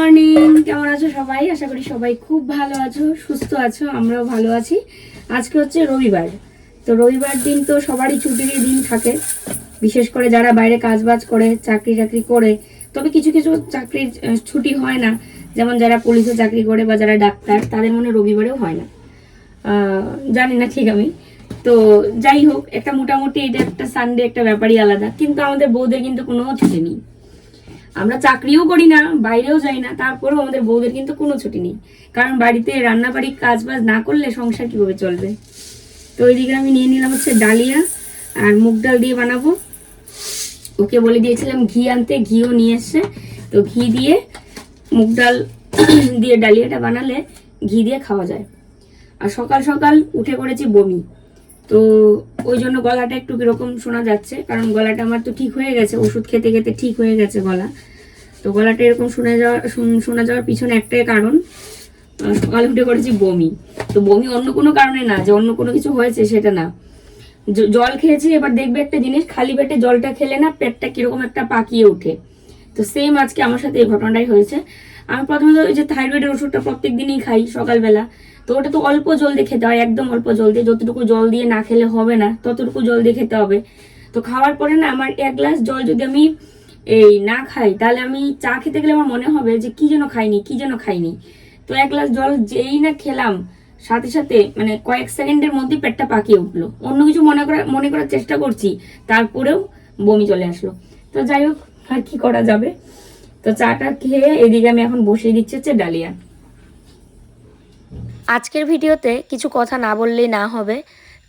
Morning. কেমন আছো সবাই? আশা করি সবাই খুব ভালো আছো, সুস্থ আছো, আমরাও ভালো আছি। আজকে হচ্ছে রবিবার। তো রবিবার দিন তো সবারই ছুটির দিন থাকে। বিশেষ করে যারা বাইরে কাজবাজ করে, চাকরি টাকরি করে, তবে কিছু কিছু চাকরির ছুটি হয় না। যেমন যারা পুলিশে চাকরি করে বা যারা ডাক্তার, তাদের মনে রবিবারেও হয় না। জানি না ঠিক আমি। তো যাই হোক, একটা মোটামুটি এটা একটা সানডে একটা ব্যাপারই আলাদা। কিন্তু আমাদের বউদের কিন্তু কোনো ছুটি নেই। আমরা চাকরিও করি না, বাইরেও যাই না, তারপরেও আমাদের বউদের কিন্তু কোনো ছুটি নেই। কারণ বাড়িতে রান্না বাড়ি কাজ বাজ না করলে সংসার কীভাবে চলবে? তো ওইদিকে আমি নিয়ে নিলাম হচ্ছে ডালিয়া আর মুগ ডাল দিয়ে বানাবো। ওকে বলে দিয়েছিলাম ঘি আনতে, ঘিও নিয়ে এসছে। তো ঘি দিয়ে মুগ ডাল দিয়ে ডালিয়াটা বানালে ঘি দিয়ে খাওয়া যায়। আর সকাল সকাল উঠে করেছি বমি। তো ওই জন্য গলাটা একটু কীরকম শোনা যাচ্ছে, কারণ গলাটা আমার তো ঠিক হয়ে গেছে, ওষুধ খেতে খেতে ঠিক হয়ে গেছে গলা। তো গলাটা এরকম শোনা যাওয়া, শুন- যাওয়ার পিছনে একটাই কারণ সকালে উঠে করেছি বমি। তো বমি অন্য কোনো কারণে না, যে অন্য কোনো কিছু হয়েছে সেটা না। জল খেয়েছি, এবার দেখবে একটা জিনিস, খালি পেটে জলটা খেলে না পেটটা কীরকম একটা পাকিয়ে ওঠে। তো সেম আজকে আমার সাথে এই ঘটনাটাই হয়েছে। আমি প্রথমে তো ওই যে থাইরয়েডের ওষুধটা প্রত্যেক দিনই খাই সকালবেলা। তো ওটা তো অল্প জল দিয়ে খেতে হয়, একদম অল্প জল দিয়ে। যতটুকু জল দিয়ে না খেলে হবে না, ততটুকু জল দিয়ে খেতে হবে। তো খাওয়ার পরে না আমার এক গ্লাস জল যদি আমি এই না খাই, তাহলে আমি চা খেতে গেলে আমার মনে হবে যে কি যেন খাইনি, কি যেন খাইনি। তো এক গ্লাস জল যেই না খেলাম, সাথে সাথে মানে কয়েক সেকেন্ডের মধ্যে পেটটা পাকিয়ে উঠল। অন্য কিছু মনে করা মনে করার চেষ্টা করছি, তারপরেও বমি চলে আসলো। তো যাই হোক, আর কি করা যাবে? তো চাটা খেয়ে এদিকে আমি এখন বসিয়ে দিচ্ছি হচ্ছে ডালিয়া। আজকের ভিডিওতে কিছু কথা না বললেই না হবে।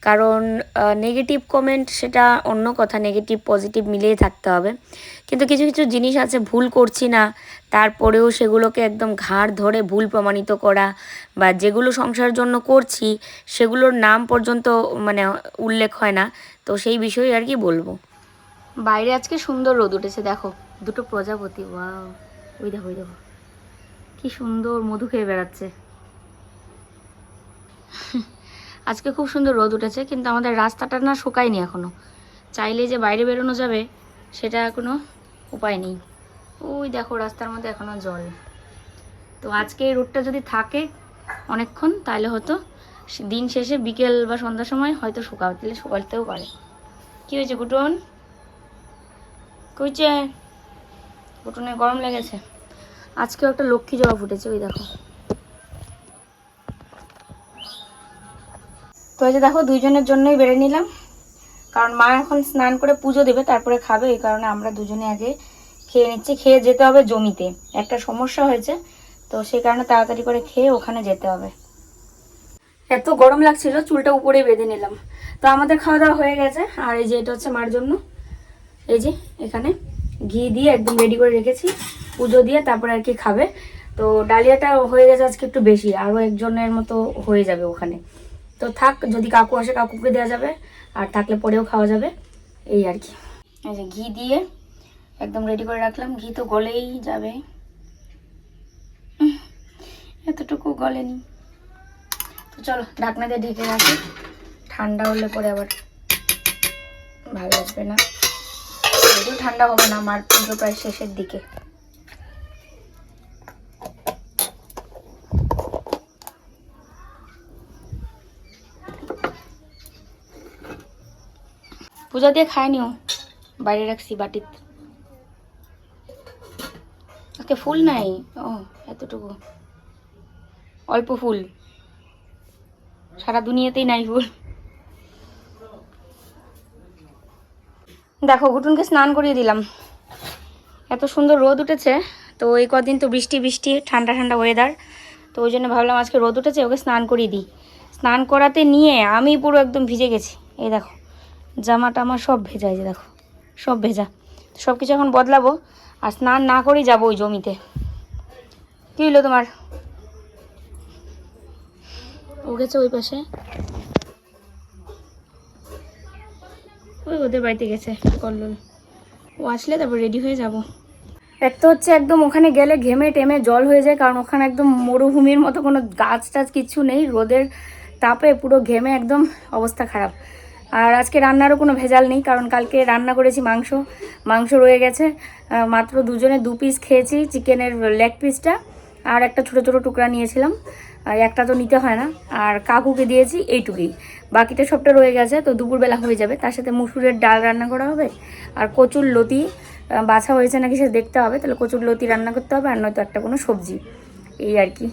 কারণ নেগেটিভ কমেন্ট সেটা অন্য কথা নেগেটিভ পজিটিভ মিলিয়ে থাকতে হবে। কিন্তু কিছু কিছু জিনিস আছে, ভুল করছি না, তারপরেও সেগুলোকে একদম ঘাড় ধরে ভুল প্রমাণিত করা বা যেগুলো সংসারের জন্য করছি, সেগুলোর নাম পর্যন্ত মানে উল্লেখ হয় না। তো সেই বিষয়ে আর কি বলব? বাইরে আজকে সুন্দর রোদ উঠেছে, দেখো। দুটো প্রজাপতি, ওয়াও। ওই দেখো ওই দেখো। কি সুন্দর মধু খেয়ে বেড়াচ্ছে। আজকে খুব সুন্দর রোদ উঠেছে, কিন্তু আমাদের রাস্তাটা না শুকায়নি এখনও। চাইলে যে বাইরে বেরোনো যাবে, সেটা কোনো উপায় নেই। ওই দেখো, রাস্তার মধ্যে এখনও জল। তো আজকে এই রোদটা যদি থাকে অনেকক্ষণ, তাহলে হয়তো সে- দিন শেষে বিকেল বা সন্ধ্যার সময় হয়তো শুকাতে শুকাতেও পারে। কি হয়েছে কুটুন কইছে? কুটুনের গরম লেগেছে। আজকেও একটা লক্ষ্মী জবা ফুটেছে, ওই দেখো। তো এই যে দেখো, দুইজনের জন্যই বেড়ে নিলাম। কারণ মা এখন স্নান করে পুজো দেবে, তারপরে খাবে, এই কারণে আমরা দুজনে আগে খেয়ে নিচ্ছি। খেয়ে যেতে হবে জমিতে। একটা সমস্যা হয়েছে, তো সেই কারণে তাড়াতাড়ি করে খেয়ে ওখানে যেতে হবে। এত গরম লাগছিল, চুলটা উপরে বেঁধে নিলাম। তো আমাদের খাওয়া দাওয়া হয়ে গেছে, আর এই যে এটা হচ্ছে মার জন্য। এই যে এখানে ঘি দিয়ে একদম রেডি করে রেখেছি, পুজো দিয়ে তারপরে আর কি খাবে। তো ডালিয়াটা হয়ে গেছে আজকে একটু বেশি, আরও একজনের মতো হয়ে যাবে ওখানে। তো থাক, যদি কাকু আসে কাকুকে দেওয়া যাবে, আর থাকলে পরেও খাওয়া যাবে, এই আর কি। এই যে ঘি দিয়ে একদম রেডি করে রাখলাম। ঘি তো গলেই যাবে। এতটুকু গলেনি। তো চলো, ঢাকনা দিয়ে ঢেকে রাখি। ঠান্ডা হলে পরে আবার ভালো আসবে না। ঠান্ডা হবে না আমার পুজো প্রায় শেষের দিকে। পূজা দিয়ে খায়নিও বাইরে রাখছি বাটিত। আজকে ফুল নাই? ও, এতটুকু। অল্প ফুল। সারা দুনিয়াতেই নাই ফুল। দেখো, ঘুটুনকে স্নান করিয়ে দিলাম। এত সুন্দর রোদ উঠেছে, তো এই কদিন তো বৃষ্টি বৃষ্টি, ঠান্ডা ঠান্ডা ওয়েদার তো ওই জন্য ভাবলাম আজকে রোদ উঠেছে, ওকে স্নান করিয়ে দিই। স্নান করাতে নিয়ে আমি পুরো একদম ভিজে গেছি। এই দেখো। জামাটা আমার সব ভেজা এই যে দেখো, সব ভেজা। সব কিছু এখন বদলাবো আর স্নান না করেই যাব ওই জমিতে। কী হলো তোমার? ও গেছে ওই পাশে। ওই ওদের বাড়িতে গেছে, কল্লোল। ও আসলে তারপর রেডি হয়ে যাব। এক তো হচ্ছে একদম ওখানে গেলে ঘেমে টেমে জল হয়ে যায়, কারণ ওখানে একদম মরুভূমির মতো কোনো গাছ টাছ কিছু নেই, রোদের তাপে পুরো ঘেমে একদম অবস্থা খারাপ। আর আজকে রান্নারও কোনো ভেজাল নেই, কারণ কালকে রান্না করেছি মাংস মাংস রয়ে গেছে। মাত্র দুজনে দু পিস খেয়েছি চিকেনের লেগ পিসটা আর একটা ছোট ছোট টুকরা নিয়েছিলাম। একটা তো নিতে হয় না, আর কাকুকে দিয়েছি এইটুকুই। বাকিটা সবটা রয়ে গেছে, তো দুপুরবেলা হয়ে যাবে। তার সাথে মুসুরের ডাল রান্না করা হবে, আর কচুর লতি বাছা হয়েছে নাকি সে দেখতে হবে। তাহলে কচুর লতি রান্না করতে হবে, আর নয়তো একটা কোনো সবজি। এই আর কি।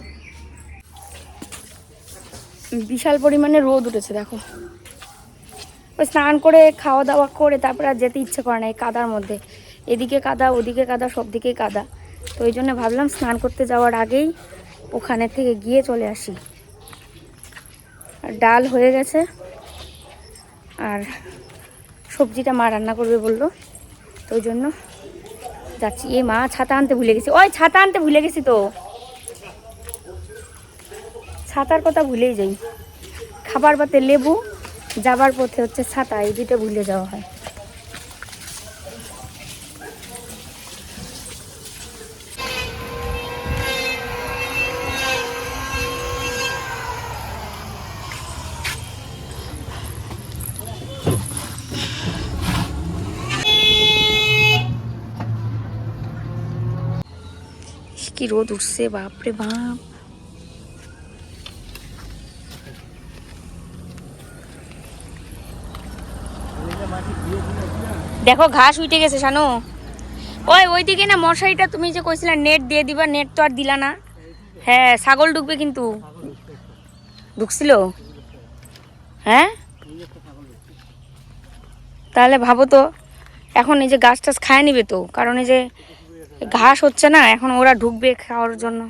বিশাল পরিমাণে রোদ উঠেছে, দেখো। ওই স্নান করে খাওয়া দাওয়া করে, তারপরে আর যেতে ইচ্ছে করে না এই কাদার মধ্যে। এদিকে কাদা, ওদিকে কাদা, সব দিকেই কাদা। তো ওই জন্য ভাবলাম স্নান করতে যাওয়ার আগেই ওখানে থেকে গিয়ে চলে আসি। আর ডাল হয়ে গেছে। আর সবজিটা মা রান্না করবে বলল। তো ওই জন্য যাচ্ছি। এ মা ছাতা আনতে ভুলে গেছি। ওই ছাতা আনতে ভুলে গেছি তো। ছাতার কথা ভুলেই যাই। খাবার পাতে লেবু যাবার পথে হচ্ছে ছাতা এই দুটো ভুলে যাওয়া হয়। কি রোদ উঠছে বাপরে বাপ। দেখো, ঘাস উঠে গেছে, শানু। ওই, ওইদিকে না মশারিটা তুমি যে কইছিলে নেট দিয়ে দিবা নেট তো আর দিলা না। হ্যাঁ ছাগল ঢুকবে কিন্তু। ঢুকছিল? হ্যাঁ? তাহলে ভাবো তো, এখন এই যে গাছ টাছ খায় নিবে তো, কারণ এই যে ঘাস হচ্ছে না, এখন ওরা ঢুকবে খাওয়ার জন্য।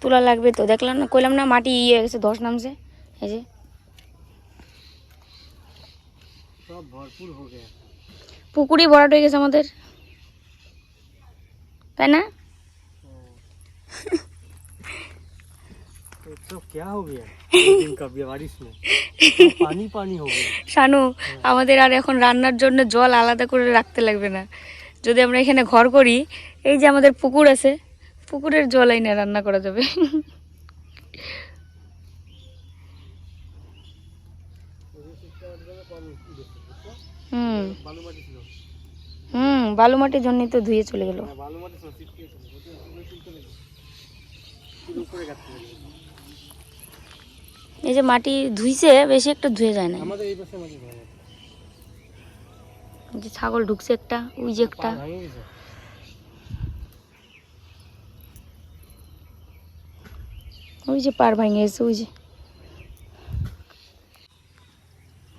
তুলা লাগবে তো, দেখলাম না, কইলাম না মাটি ইয়ে গেছে, ধস নামছে, এই যে। পুকুরি ভরাট হয়ে গেছে আমাদের তাই না तो क्या हो गया दो दिन का बारिश में सब पानी पानी हो गया শানু আমাদের আর এখন রান্নার জন্য জল আলাদা করে রাখতে লাগবে না যদি আমরা এখানে ঘর করি এই যে আমাদের পুকুর আছে পুকুরের জল আইনে রান্না করা যাবে হুম। বালু মাটির জন্যই তো ধুয়ে চলে গেল। এই যে মাটি ধুইছে বেশি একটা ধুয়ে যায় না যে ছাগল ঢুকছে একটা ওই যে একটা। ওই যে পার ভাঙে গেছে ওই যে।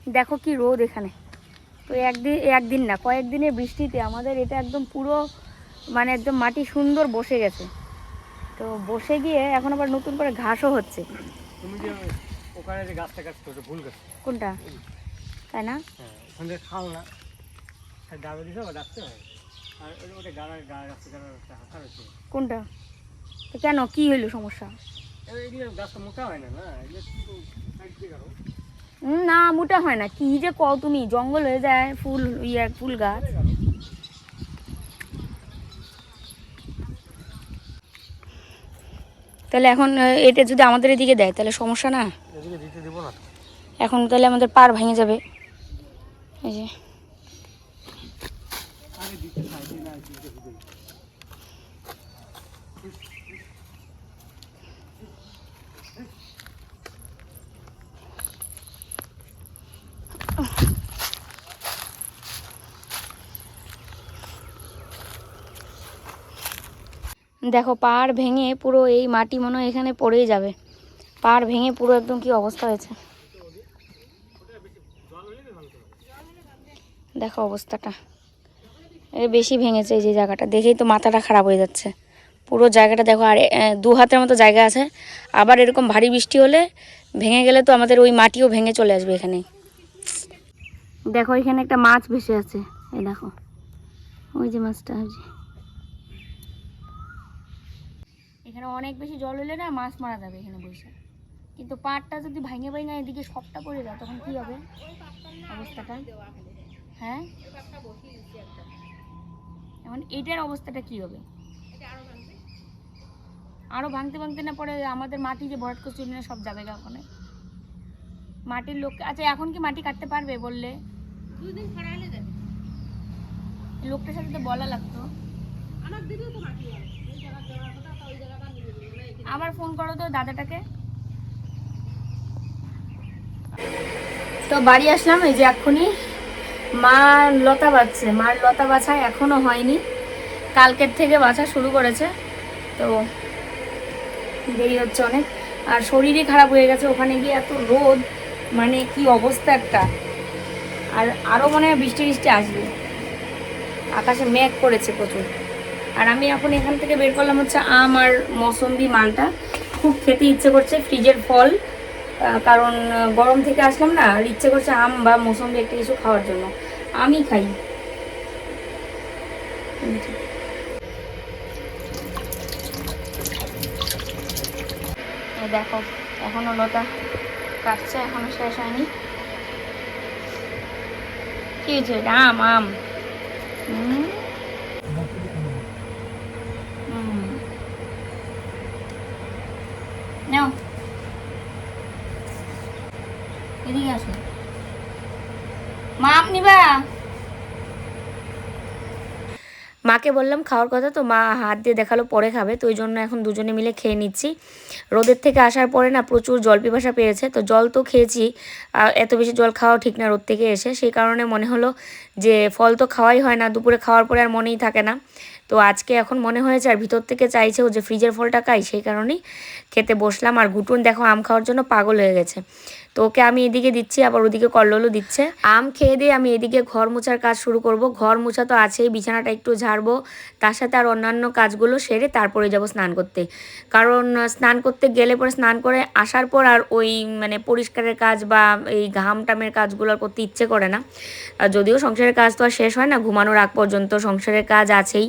দেখো কি রোদ এখানে। তো একদিন একদিন না কয়েকদিনের বৃষ্টিতে আমাদের এটা একদম পুরো মানে একদম মাটি সুন্দর বসে গেছে। তো বসে গিয়ে এখন আবার নতুন করে ঘাসও হচ্ছে। তুমি যে ওখানে যে গাছটা কাটছো ওটা ভুল গাছ। কোনটা? তাই না? হ্যাঁ ওখানে খাও না ডাবে দিছে বা ডাকতে হয়। আর ওটা গাড়া গাড়া গাছটা গাড়া হাঁকা রয়েছে কোনটা? তো কেন কি হইল সমস্যা? এগুলো গাছটা মোটা হয় না না? এগুলো না মোটা হয় না। কি যে কও তুমি? জঙ্গল হয়ে যায় ফুল ইয়ে ফুল গাছ। তাহলে এখন এটা যদি আমাদের এদিকে দেয় তাহলে সমস্যা না। এখন তাহলে আমাদের পার ভেঙে যাবে। এই যে আরে দিতে সাইডে না দিতে দিতে দেখো, পাহাড় ভেঙে পুরো এই মাটি মনে হয় এখানে পড়েই যাবে। পাহাড় ভেঙে পুরো একদম কি অবস্থা হয়েছে? দেখো অবস্থাটা। এর বেশি ভেঙেছে এই যে জায়গাটা। দেখেই তো মাথাটা খারাপ হয়ে যাচ্ছে। পুরো জায়গাটা দেখো, আর দু হাতের মতো জায়গা আছে। আবার এরকম ভারী বৃষ্টি হলে ভেঙে গেলে তো আমাদের ওই মাটিও ভেঙে চলে আসবে এখানে দেখো, এখানে একটা মাছ ভেসে আছে। এই দেখো। ওই যে মাছটা ওই যে এখানে অনেক বেশি জল হলে না মাছ মারা যাবে এখানে বসে। কিন্তু পাটটা যদি ভাঙে ভাঙে এদিকে সবটা পড়ে যায় তখন কি হবে? অবস্থাটা? হ্যাঁ? এখন এটার অবস্থাটা কি হবে? আরও ভাঙতে ভাঙতে না পরে আমাদের মাটি যে ভরাট করছে ওখানে সব যাবে গা ওখানে। মাটির লোক আচ্ছা এখন কি মাটি কাটতে পারবে বললে? দুদিন লোকটার সাথে তো বলা লাগতো। আমার দিদিও তো মাটি হয় এই জায়গা দেওয়ার কথা তা ওই জায়গাটা মিলে আবার ফোন করো তো দাদাটাকে। তো বাড়ি আসলাম, এই যে এক্ষুনি। মা লতা বাচ্ছে, মার লতা বাছা এখনও হয়নি। কালকের থেকে বাছা শুরু করেছে, তো দেরি হচ্ছে অনেক। আর শরীরই খারাপ হয়ে গেছে, ওখানে গিয়ে এত রোদ মানে কি অবস্থা একটা। আর আরও মনে হয় বৃষ্টি বৃষ্টি আসবে। আকাশে মেঘ করেছে প্রচুর। আর আমি এখন এখান থেকে বের করলাম হচ্ছে আম আর মৌসম্বি মালটা। খুব খেতে ইচ্ছে করছে ফ্রিজের ফল কারণ গরম থেকে আসলাম না, আর ইচ্ছে করছে আম বা মৌসম্বি একটা কিছু খাওয়ার জন্য। আমি খাই। দেখো, এখনও লতা কাটছে, এখনও শেষ হয়নি। কি হয়েছে আম। আম এদিকে আসো। মাকে বললাম, খাওয়ার কথা তো, মা হাত দিয়ে দেখাল, পরে খাবে। তো ওই জন্য এখন দুজনে মিলে খেয়ে নিচ্ছি। রোদের থেকে আসার পরে না প্রচুর জল পিপাসা পেয়েছে। তো জল তো খেয়েছি এত বেশি জল খাওয়া ঠিক না রোদ থেকে এসে। সেই কারণে মনে হলো যে ফল তো খাওয়াই হয় না, দুপুরে খাওয়ার পরে আর মনেই থাকে না। তো আজকে এখন মনে হয়েছে, আর ভিতর থেকে চাইছে ও যে ফ্রিজের ফলটা খাই সেই কারণেই খেতে বসলাম। আর ঘুটুন দেখো, আম খাওয়ার জন্য পাগল হয়ে গেছে। তো ওকে আমি এদিকে দিচ্ছি, আবার ওদিকে কল্লোলও দিচ্ছে। আম খেয়ে দিয়ে আমি এদিকে ঘর মোছার কাজ শুরু করব। ঘর মোছা তো আছেই, বিছানাটা একটু ঝাড়বো। তার সাথে আর অন্যান্য কাজগুলো সেরে তারপরে যাব স্নান করতে। কারণ স্নান করতে গেলে পরে স্নান করে আসার পর আর ওই মানে পরিষ্কারের কাজ বা এই ঘাম টামের কাজগুলো আর করতে ইচ্ছে করে না। যদিও সংসারের কাজ তো আর শেষ হয় না, ঘুমানোর আগ পর্যন্ত সংসারের কাজ আছেই।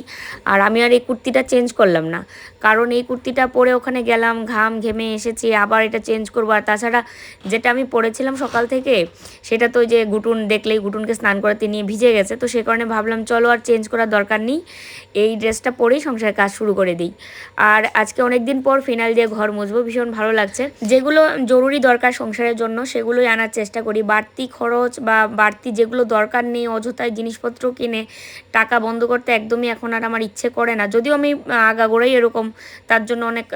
আর আমি আর এই কুর্তিটা চেঞ্জ করলাম না। কারণ এই কুর্তিটা পরে ওখানে গেলাম, ঘাম ঘেমে এসেছি, আবার এটা চেঞ্জ করব। আর তাছাড়া যেটা আমি পরেছিলাম সকাল থেকে, সেটা তো যে গুটুন দেখলেই গুটুনকে স্নান করাতে নিয়ে ভিজে গেছে, তো সে কারণে ভাবলাম চলো আর চেঞ্জ করার দরকার নেই, এই ড্রেসটা পরেই সংসারের কাজ শুরু করে দিই। আর আজকে অনেক দিন পর ফিনাল দিয়ে ঘর মুছবো, ভীষণ ভালো লাগছে। যেগুলো জরুরি দরকার সংসারের জন্য, সেগুলোই আনার চেষ্টা করি। বাড়তি খরচ বা বাড়তি যেগুলো দরকার নেই অযথায় জিনিসপত্র কিনে টাকা বন্ধ করতে একদমই এখন আর আমার ইচ্ছে করে না। যদিও আমি আগাগোড়াই এরকম, তার জন্য অনেক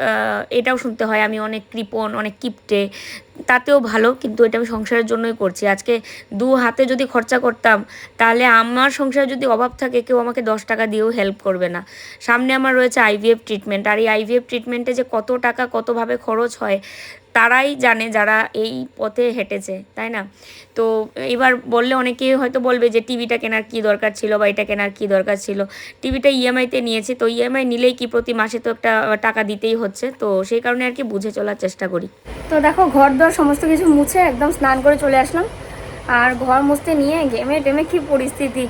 এটাও শুনতে হয়, আমি অনেক কৃপণ, অনেক কিপটে তাতেও ভালো, কিন্তু এটা আমি সংসারের জন্যই করছি। আজকে দু হাতে যদি খরচা করতাম, তাহলে আমার সংসারে যদি অভাব থাকে, কেউ আমাকে দশ টাকা দিয়েও হেল্প করবে না। সামনে আমার রয়েছে আইভিএফ ট্রিটমেন্ট আর এই আইভিএফ ট্রিটমেন্টে যে কত টাকা কতভাবে খরচ হয় তারাই জানে যারা এই পথে হেঁটেছে, তাই না? তো এবার বললে অনেকে হয়তো বলবে যে, টিভিটা কেনার কি দরকার ছিল বা এটা কেনার কি দরকার ছিল? টিভিটা ইএমআইতে নিয়েছি, তো ইএমআই নিলেই কি প্রতি মাসে তো একটা টাকা দিতেই হচ্ছে? তো সেই কারণে আর কি বুঝে চলার চেষ্টা করি। তো দেখো ঘর দর সমস্ত কিছু মুছে একদম স্নান করে চলে আসলাম। আর ঘর মুছতে নিয়ে গেমে টেমে কি পরিস্থিতি?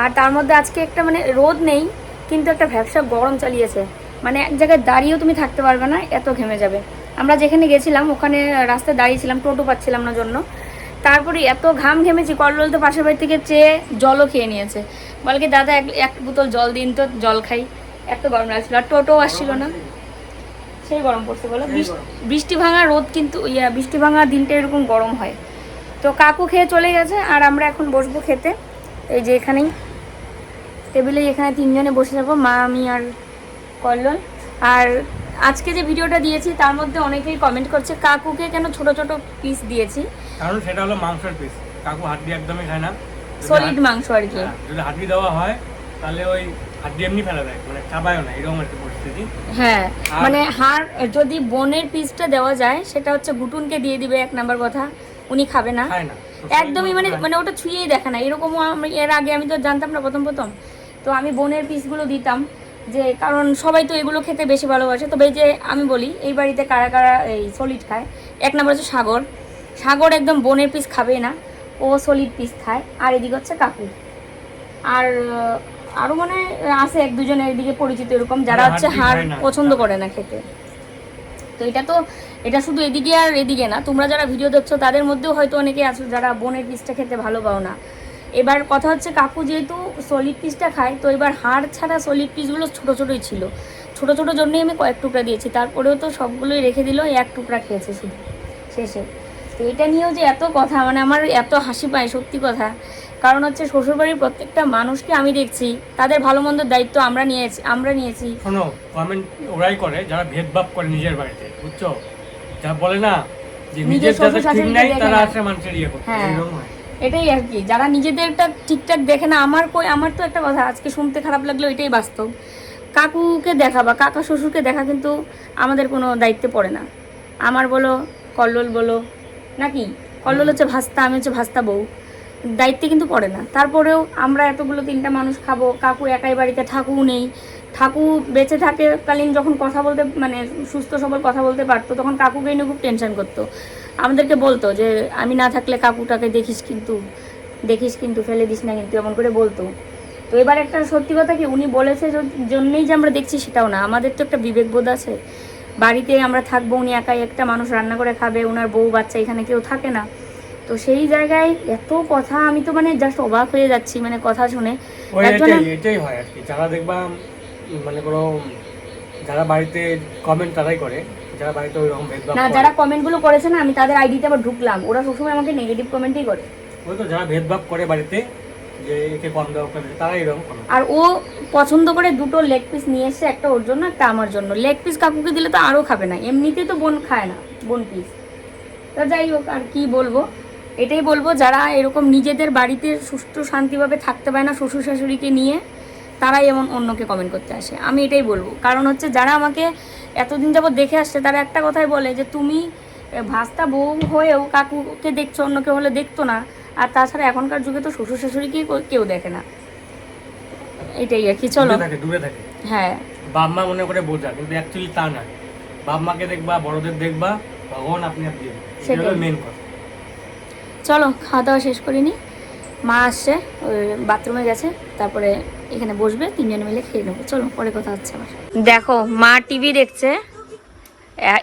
আর তার মধ্যে আজকে একটা মানে রোদ নেই, কিন্তু একটা ব্যবসা গরম চালিয়েছে। মানে এক জায়গায় দাঁড়িয়েও তুমি থাকতে পারবে না, এত ঘেমে যাবে। আমরা যেখানে গেছিলাম ওখানে রাস্তায় দাঁড়িয়েছিলাম টোটো পাচ্ছিলাম না জন্য। তারপরে এত ঘাম ঘেমেছি কল্লোল তো পাশের বাড়ি থেকে চেয়ে জলও খেয়ে নিয়েছে। বলে কি দাদা এক এক বোতল জল দিন তো জল খাই। এত গরম লাগছিল আর টোটো আসছিল না। সেই গরম পড়ছে বলো। বৃষ্টি- বৃষ্টি ভাঙা রোদ কিন্তু ইয়া বৃষ্টি ভাঙা দিনটা এরকম গরম হয়। তো কাকু খেয়ে চলে গেছে আর আমরা এখন বসবো খেতে। এই যে এখানেই। টেবিলেই এখানে তিনজনে বসে যাব মা আমি আর কল্লোল। আর আজকে যে ভিডিওটা দিয়েছি তার মধ্যে অনেকেই কমেন্ট করছে কাকুকে কেন ছোট ছোট পিস দিয়েছি? কারণ সেটা হলো মাংসের পিস কাকু হাড্ডি একদমই খায় না। সলিড মাংস আর কি। হ্যাঁ, যদি হাড্ডি দেওয়া হয় তাহলে ওই হাড্ডি এমনি ফেলা দেয় মানে চাবায়ও না এরকম একটা পরিস্থিতি। হ্যাঁ মানে হাড় যদি বনের পিসটা দেওয়া যায় সেটা হচ্ছে গুটুনকে দিয়ে দিবে এক নাম্বার কথা উনি খাবে না। খায় না। একদমই মানে মানে ওটা ছুঁয়েই দেখে না। এরকমও আমি এর আগে আমি তো জানতাম না প্রথম প্রথম। তো আমি বোনের পিসগুলো দিতাম। যে কারণ সবাই তো এগুলো খেতে বেশি ভালোবাসে। তবে যে আমি বলি এই বাড়িতে কারা কারা এই সলিড খায় এক নম্বর হচ্ছে সাগর। সাগর একদম বনের পিস খাবে না ও সলিড পিস খায়। আর এদিকে হচ্ছে কাকু। আর আহ, আরও মানে আছে এক দুজনের এদিকে পরিচিত এরকম যারা যারা হচ্ছে হাড় পছন্দ করে না খেতে। তো এটা তো এটা শুধু এদিকে আর এদিকে না তোমরা যারা ভিডিও দেখছ তাদের মধ্যেও হয়তো অনেকে আছো যারা বনের পিসটা খেতে ভালো পাও না। এবার কথা হচ্ছে কাকু যেহেতু সলিড পিসটা খায় তো এবার হাড় ছাড়া সলিড পিসগুলো ছোটো ছোটোই ছিল। ছোটো ছোটো জন্যই আমি কয়েক টুকরা দিয়েছি তারপরেও তো সবগুলোই রেখে দিল এক টুকরা খেয়েছে শুধু শেষে। তো এটা নিয়েও যে এত কথা মানে আমার এত হাসি পায় সত্যি কথা। কারণ হচ্ছে শ্বশুরবাড়ির প্রত্যেকটা মানুষকে আমি দেখছি তাদের ভালো মন্দের দায়িত্ব আমরা নিয়েছি আমরা নিয়েছি। শোনো কমেন্ট ওরাই করে যারা ভেদভাব করে নিজের বাড়িতে বুঝছ? যারা বলে না যে নিজের ঠিক নাই তারা। আসে মানুষের ইয়ে করতে। হয়। এটাই আর কি। যারা নিজেদেরটা ঠিকঠাক দেখে না, আমার কই আমার তো একটা কথা, আজকে শুনতে খারাপ লাগল এটাই বাস্তব। কাকুকে দেখা বা কাকা শ্বশুরকে দেখা কিন্তু আমাদের কোনো দায়িত্বে পড়ে না। আমার বলো, কল্লোল বলো, নাকি? কল্লোল হচ্ছে ভাস্তা, আমি হচ্ছে ভাস্তা বউ। দায়িত্বে কিন্তু পড়ে না। তারপরেও আমরা এতগুলো তিনটা মানুষ খাব, কাকু একাই বাড়িতে ঠাকু নেই। ঠাকু বেঁচে থাকে কালীন যখন কথা বলতে মানে সুস্থ সবল কথা বলতে পারতো, তখন কাকুকে নিয়ে খুব টেনশন করতো। আমাদেরকে বলতো যে আমি না থাকলে কাকুটাকে দেখিস কিন্তু দেখিস কিন্তু ফেলে দিস না কিন্তু এমন করে বলতো। তো এবার একটা সত্যি কথা কি উনি বলেছে জন্যই যে আমরা দেখছি সেটাও না। আমাদের তো একটা বিবেকবোধ আছে। বাড়িতে আমরা থাকব উনি একাই একটা মানুষ রান্না করে খাবে ওনার বউ বাচ্চা এখানে কেউ থাকে না। তো সেই জায়গায় এত কথা আমি তো মানে জাস্ট অবাক হয়ে যাচ্ছি মানে কথা শুনে। এটাই হয় আর কি। যারা দেখবা মানে কোনো যারা বাড়িতে কমেন্ট তারাই করে। যারা বাড়িতে ওই রকম ভেদভাব না যারা কমেন্টগুলো করেছে না আমি তাদের আইডিতে আবার ঢুকলাম। ওরা সবসময় আমাকে নেগেটিভ কমেন্টই করে। ওই তো যারা ভেদভাব করে বাড়িতে যে একে কম ওকে তারা এরকম করে। আর ও পছন্দ করে দুটো লেগ পিস নিয়ে এসছে একটা ওর জন্য একটা আমার জন্য। লেগ পিস কাকুকে দিলে তো আরও খাবে না এমনিতেই তো বোন খায় না বোন পিস তা যাই হোক আর কি বলব? এটাই বলব যারা এরকম নিজেদের বাড়িতে সুষ্ঠু শান্তিভাবে থাকতে পারে না শ্বশুর শাশুড়িকে নিয়ে তারাই এমন অন্যকে কমেন্ট করতে আসে। আমি এটাই বলব। কারণ হচ্ছে যারা আমাকে এতদিন যাবত দেখে আসছে তারা একটা কথাই বলে যে তুমি ভাস্তা বউ হয়েও কাকুকে দেখছ অন্য কেউ হলে দেখতো না। আর তাছাড়া এখনকার যুগে তো শ্বশুর শাশুড়িকে কেউ দেখে না। এটাই আর কি চলো। দূরে থাকে। হ্যাঁ। বাপ মা মনে করে বোঝা কিন্তু অ্যাকচুয়ালি তা না। বাপ মাকে দেখবা বড়দের দেখবা ভগবান আপনি আপনি। মেন কথা। চলো খাওয়া দাওয়া শেষ করিনি মা আসছে বাথরুমে গেছে, তারপরে এখানে বসবে, তিনজন মিলে খেয়ে নেব। চলো, পরে কথা হচ্ছে আমার দেখো, মা টিভি দেখছে।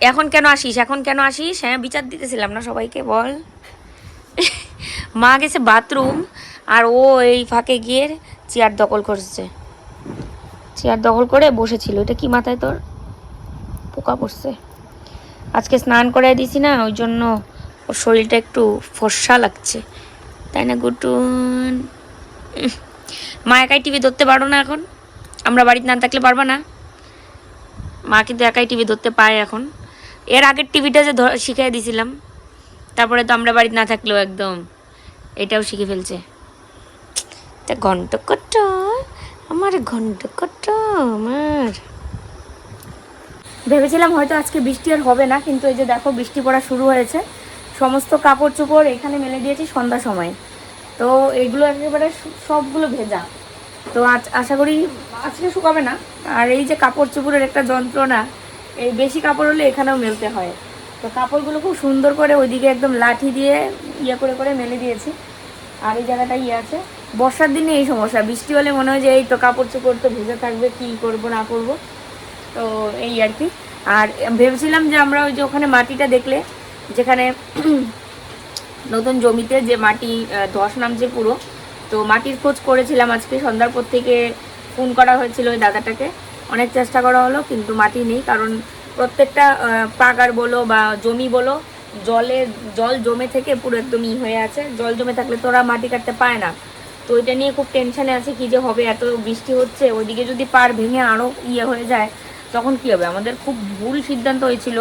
এখন কেন আসিস? এখন কেন আসিস? হ্যাঁ বিচার দিতেছিলাম না সবাইকে, বল। মা গেছে বাথরুম আর ও এই ফাঁকে গিয়ে চেয়ার দখল করছে। চেয়ার দখল করে বসেছিল। এটা কি মাথায় তোর? পোকা পড়ছে। আজকে স্নান করে দিছি না, ওই জন্য ওর শরীরটা একটু ফর্সা লাগছে। তাই না গুটুন মা একাই টিভি ধরতে পারো না এখন। আমরা বাড়িতে না থাকলে পারবা না। মা কিন্তু একাই টিভি ধরতে পারে এখন। এর আগের টিভিটা যে শিখিয়ে দিছিলাম, তারপরে তো আমরা বাড়িতে না থাকলেও একদম এটাও শিখে ফেলছে। তা ঘন্ট কট আমার ঘন্ট কট আমার। ভেবেছিলাম হয়তো আজকে বৃষ্টি আর হবে না, কিন্তু এই যে দেখো বৃষ্টি পড়া শুরু হয়েছে। সমস্ত কাপড় চোপড় এখানে মেলে দিয়েছি সন্ধ্যা সময়। তো এগুলো একেবারে সবগুলো ভেজা। তো আজ আশা করি আজকে শুকাবে না। আর এই যে কাপড় চোপড়ের একটা যন্ত্রণা, এই বেশি কাপড় হলে এখানেও মেলতে হয়। তো কাপড়গুলো খুব সুন্দর করে ওইদিকে একদম লাঠি দিয়ে ইয়ে করে করে মেলে দিয়েছি। আর এই জায়গাটা ইয়ে আছে। বর্ষার দিনে এই সমস্যা। বৃষ্টি হলে মনে হয় যে এই তো কাপড় চোপড় তো ভেজে থাকবে, কী করব না করব। তো এই আর কি। আর ভেবেছিলাম যে আমরা ওই যে ওখানে মাটিটা দেখলে যেখানে নতুন জমিতে যে মাটি ধস নামছে পুরো, তো মাটির খোঁজ করেছিলাম আজকে। সন্ধ্যার পর থেকে ফোন করা হয়েছিল ওই দাদাটাকে। অনেক চেষ্টা করা হলো, কিন্তু মাটি নেই, কারণ প্রত্যেকটা পাগার বলো বা জমি বলো, জলে, জল জমে থেকে পুরো একদম ই হয়ে আছে। জল জমে থাকলে তো ওরা মাটি কাটতে পায় না। তো এটা নিয়ে খুব টেনশানে আছে কি যে হবে, এত বৃষ্টি হচ্ছে, ওইদিকে যদি পার ভেঙে আরও ইয়ে হয়ে যায়, তখন কি হবে? আমাদের খুব ভুল সিদ্ধান্ত হয়েছিল।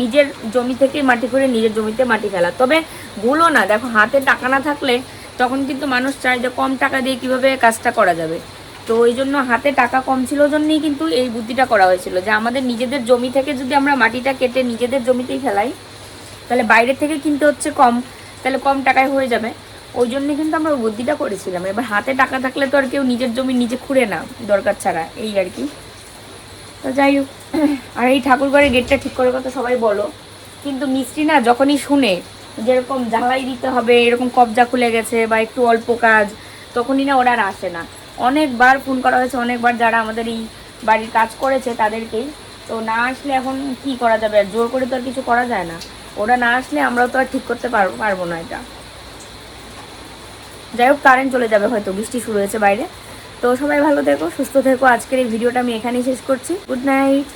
নিজের জমি থেকে মাটি করে নিজের জমিতে মাটি ফেলা। তবে ভুলও না, দেখো হাতে টাকা না থাকলে তখন কিন্তু মানুষ চায় যে কম টাকা দিয়ে কীভাবে কাজটা করা যাবে। তো ওই জন্য হাতে টাকা কম ছিল জন্যই কিন্তু এই বুদ্ধিটা করা হয়েছিল, যে আমাদের নিজেদের জমি থেকে যদি আমরা মাটিটা কেটে নিজেদের জমিতেই ফেলাই, তাহলে বাইরে থেকে কিনতে হচ্ছে কম, তাহলে কম টাকায় হয়ে যাবে। ওই জন্য কিন্তু আমরা বুদ্ধিটা করেছিলাম। এবার হাতে টাকা থাকলে তো আর কেউ নিজের জমি নিজে খুঁড়ে না, দরকার ছাড়া, এই আর কি। তো যাই হোক, আর এই ঠাকুরঘরের গেটটা ঠিক করে কথা সবাই বলো। কিন্তু মিস্ত্রি না যখনই শুনে যেরকম জ্বালাই দিতে হবে, এরকম কবজা খুলে গেছে বা একটু অল্প কাজ, তখনই না ওরা আর আসে না। অনেকবার ফোন করা হয়েছে, অনেকবার যারা আমাদের এই বাড়ির কাজ করেছে তাদেরকেই। তো না আসলে এখন কি করা যাবে? আর জোর করে তো আর কিছু করা যায় না। ওরা না আসলে আমরাও তো আর ঠিক করতে পারব পারব না এটা। যাই হোক কারেন্ট চলে যাবে হয়তো, বৃষ্টি শুরু হয়েছে বাইরে। তো সবাই ভালো থেকো, সুস্থ থেকো। আজকের এই ভিডিওটা আমি এখানেই শেষ করছি। Good night.